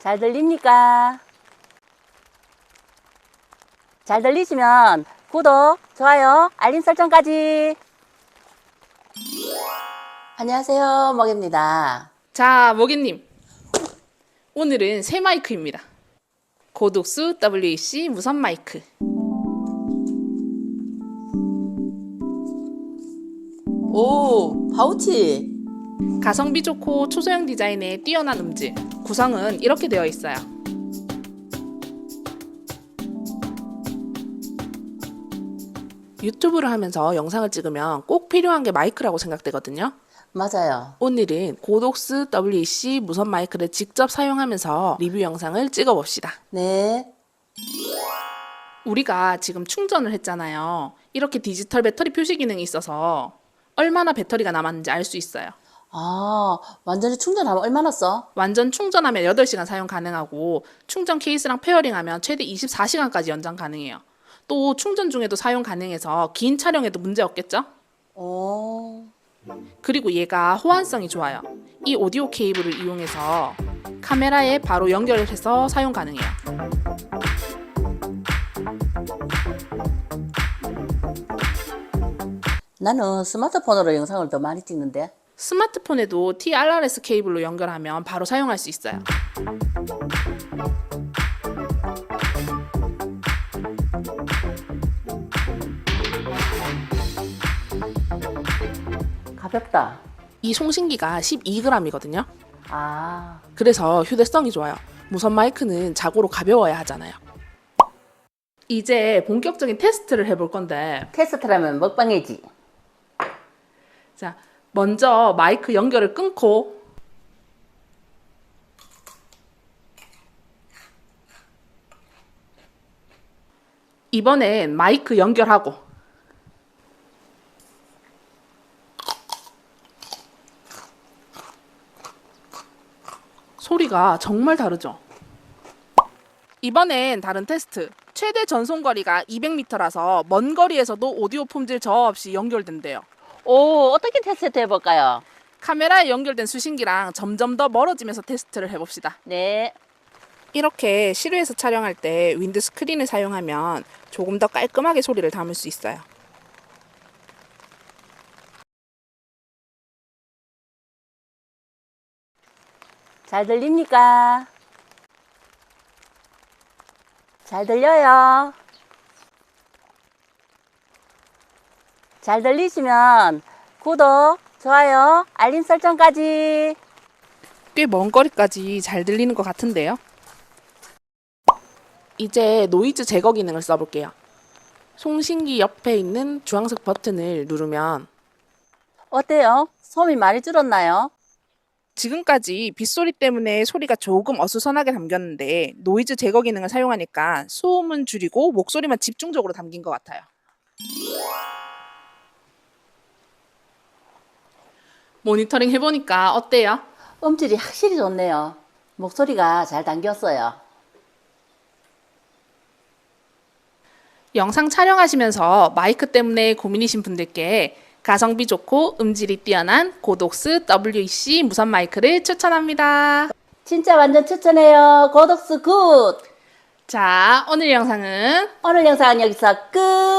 잘 들립니까? 잘 들리시면 구독, 좋아요, 알림 설정까지. 안녕하세요, 먹입니다. 자, 먹이님. 오늘은 새 마이크입니다. 고독수 WEC 무선 마이크. 오, 파우치. 가성비 좋고 초소형 디자인의 뛰어난 음질. 구성은 이렇게 되어 있어요. 유튜브를 하면서 영상을 찍으면 꼭 필요한 게 마이크라고 생각되거든요. 맞아요. 오늘은 고독스 WEC 무선 마이크를 직접 사용하면서 리뷰 영상을 찍어봅시다. 네. 우리가 지금 충전을 했잖아요. 이렇게 디지털 배터리 표시 기능이 있어서 얼마나 배터리가 남았는지 알 수 있어요. 아, 완전히 충전하면 얼마나 써? 완전 충전하면 8시간 사용 가능하고 충전 케이스랑 페어링하면 최대 24시간까지 연장 가능해요. 또 충전 중에도 사용 가능해서 긴 촬영에도 문제 없겠죠? 오, 그리고 얘가 호환성이 좋아요. 이 오디오 케이블을 이용해서 카메라에 바로 연결해서 사용 가능해요. 나는 스마트폰으로 영상을 더 많이 찍는데. 스마트폰에도 TRRS 케이블로 연결하면 바로 사용할 수 있어요. 가볍다. 이 송신기가 12g이거든요. 아, 그래서 휴대성이 좋아요. 무선 마이크는 자고로 가벼워야 하잖아요. 이제 본격적인 테스트를 해볼 건데, 테스트라면 먹방이지. 자, 먼저 마이크 연결을 끊고, 이번엔 마이크 연결하고, 소리가 정말 다르죠? 이번엔 다른 테스트. 최대 전송 거리가 200m라서 먼 거리에서도 오디오 품질 저하 없이 연결된대요. 오, 어떻게 테스트 해볼까요? 카메라에 연결된 수신기랑 점점 더 멀어지면서 테스트를 해봅시다. 네. 이렇게 실외에서 촬영할 때 윈드 스크린을 사용하면 조금 더 깔끔하게 소리를 담을 수 있어요. 잘 들립니까? 잘 들려요. 잘 들리시면 구독, 좋아요, 알림 설정까지. 꽤 먼 거리까지 잘 들리는 것 같은데요. 이제 노이즈 제거 기능을 써볼게요. 송신기 옆에 있는 주황색 버튼을 누르면 어때요? 소음이 많이 줄었나요? 지금까지 빗소리 때문에 소리가 조금 어수선하게 담겼는데 노이즈 제거 기능을 사용하니까 소음은 줄이고 목소리만 집중적으로 담긴 것 같아요. 모니터링 해보니까 어때요? 음질이 확실히 좋네요. 목소리가 잘 담겼어요. 영상 촬영하시면서 마이크 때문에 고민이신 분들께 가성비 좋고 음질이 뛰어난 고독스 WEC 무선 마이크를 추천합니다. 진짜 완전 추천해요. 고독스 굿! 자, 오늘 영상은 오늘 영상은 여기서 끝!